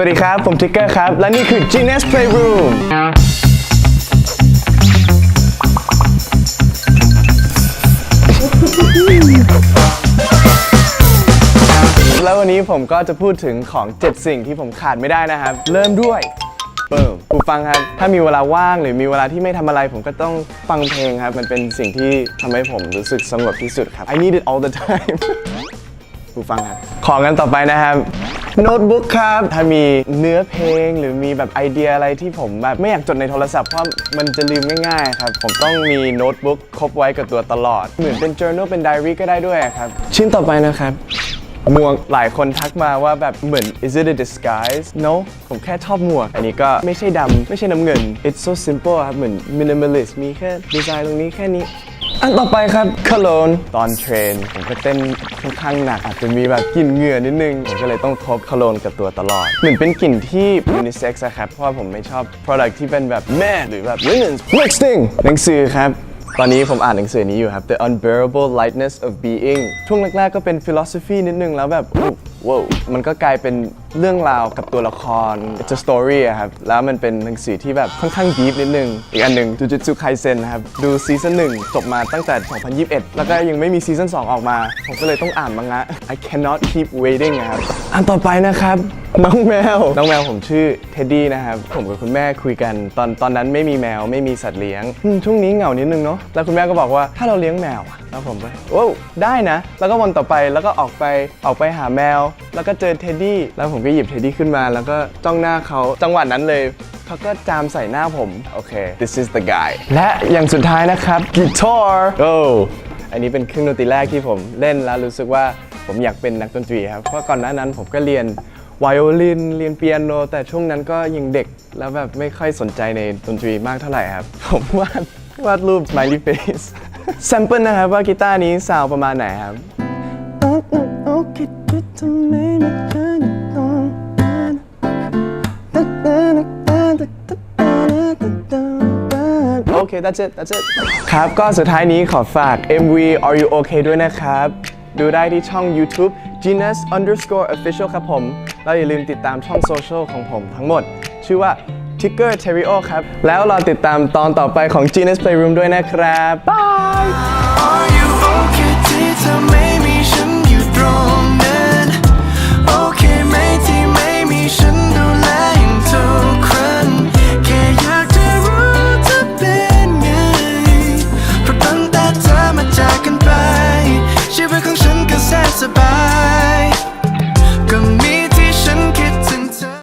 สวัสดีครับ ผมทิกเกอร์ครับ และนี่คือ Genius Playroom แล้ววันนี้ผมก็จะพูดถึงของ 7 สิ่งที่ผมขาดไม่ได้นะครับ เริ่มด้วยเปิมผู้ฟังครับ ถ้ามีเวลาว่างหรือมีเวลาที่ไม่ทำอะไร ผมก็ต้องฟังเพลงครับ มันเป็นสิ่งที่ทำให้ผมรู้สึกสงบที่สุดครับ I need it all the time ผู้ฟังครับ ของกันต่อไปนะครับ โน้ตบุ๊กครับ ถ้ามีเนื้อเพลงหรือมีแบบไอเดียอะไรที่ผมแบบไม่อยากจดในโทรศัพท์เพราะมันจะลืมง่ายๆครับ ผมต้องมีโน้ตบุ๊กครบไว้กับตัวตลอด เหมือนเป็น journal เป็น diary ก็ได้ด้วยครับ ชิ้นต่อไปนะครับหมวกหลายคนทักมาว่าแบบเหมือน is it a disguise no ผมแค่ชอบหมวก อันนี้ก็ไม่ใช่ดำไม่ใช่น้ำเงิน it's so simple ครับเหมือน minimalist มีแค่ดีไซน์ตรงนี้แค่นี้ อันต่อไปครับ cologne ตอนเทรน ผมก็เต้นค่อนข้างหนัก อาจจะมีแบบกลิ่นเหงื่อนิดนึง ผมก็เลยต้องพก cologne กับตัวตลอด เหมือนเป็นกลิ่นที่ unisex อะครับ เพราะว่าผมไม่ชอบ product ที่เป็นแบบ man หรือแบบ women's next thing หนังสือครับตอนนี้ผมอ่านหนังสือนี้อยู่ครับ The Unbearable Lightness of Being ช่วงแรกๆก็เป็น philosophy นิดนึงแล้วแบบว้าวมันก็กลายเป็น เรื่องราวกับตัวละคร It's a story อะครับ แล้วมันเป็นหนังสือที่แบบค่อนข้างดีฟนิดนึง อีกอันหนึ่ง Jujutsu Kaisen นะครับ ดูซีซั่นหนึ่งจบมาตั้งแต่ 2021 แล้วก็ยังไม่มีซีซั่น2 ออกมา ผมก็เลยต้องอ่านมังงะ I cannot keep waiting นะครับ อันต่อไปนะครับน้องแมว น้องแมวผมชื่อเท็ดดี้นะครับ ผมกับคุณแม่คุยกันตอนตอนนั้นไม่มีแมวไม่มีสัตว์เลี้ยงอืมช่วงนี้เหงานิดนึงเนาะ แล้วคุณแม่ก็บอกว่าถ้าเราเลี้ยงแมวอะแล้วผมก็โอ้ได้นะ แล้วก็วันต่อไปแล้วก็ออกไปออกไปหาแมว แล้วก็เจอเท็ดดี้ แล้วผมก็หยิบเท็ดดี้ขึ้นมา แล้วก็จ้องหน้าเขาจังหวะนั้นเลยเขาก็จามใส่หน้าผม โอเค this is the guy และอย่างสุดท้ายนะครับกีตาร์โอ้อันนี้เป็นเครื่องดนตรีแรกที่ผมเล่นแล้วรู้สึกว่าผมอยากเป็นนักดนตรีครับ เพราะก่อนหน้านั้นผมก็เรียน ไวโอลินเรียนเปียโน แต่ช่วงนั้นก็ยังเด็กแล้วแบบไม่ค่อยสนใจในดนตรีมากเท่าไหร่ครับ ผมวาดวาดรูป smiley face แซมเปิลนะครับว่ากีตาร์นี้ซาวประมาณไหนครับโอเค that's it that's it ครับ ก็สุดท้ายนี้ขอฝาก MV Are You Okay ด้วยนะครับ ดูได้ที่ช่อง YouTube Genius underscore official ครับผม แล้วอย่าลืมติดตามช่องโซเชียลของผมทั้งหมด ชื่อว่า Ticker Terrio ครับ แล้วรอติดตามตอนต่อไปของ Genius Playroom ด้วยนะครับ